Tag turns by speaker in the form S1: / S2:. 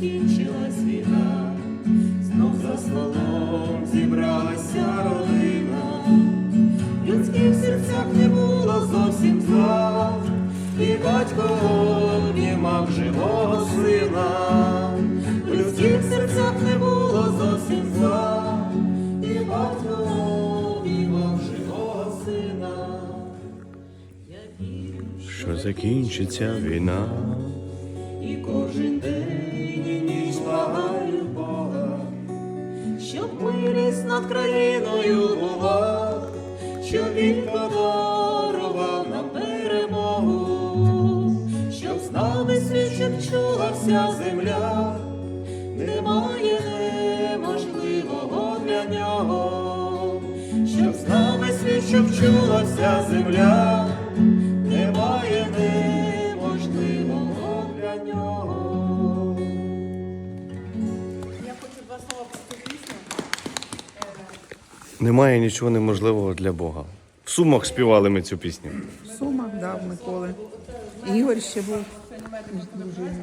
S1: закінчилась війна, знов за столом зібралася родина, в людських серцях не було зовсім зла, і батько обнімав живого сина, в людських серцях не було зовсім зла, і батько обнімав живого сина.
S2: Що закінчиться війна,
S1: і кожен день милість над країною була, щоб він подарував нам перемогу, щоб з нами свічем чула вся земля, немає неможливого для нього, щоб з нами світ, чула вся земля, немає
S2: нічого неможливого для Бога. В сумах співали ми цю пісню.
S3: В Сумах, да, Миколи. Ігор ще був.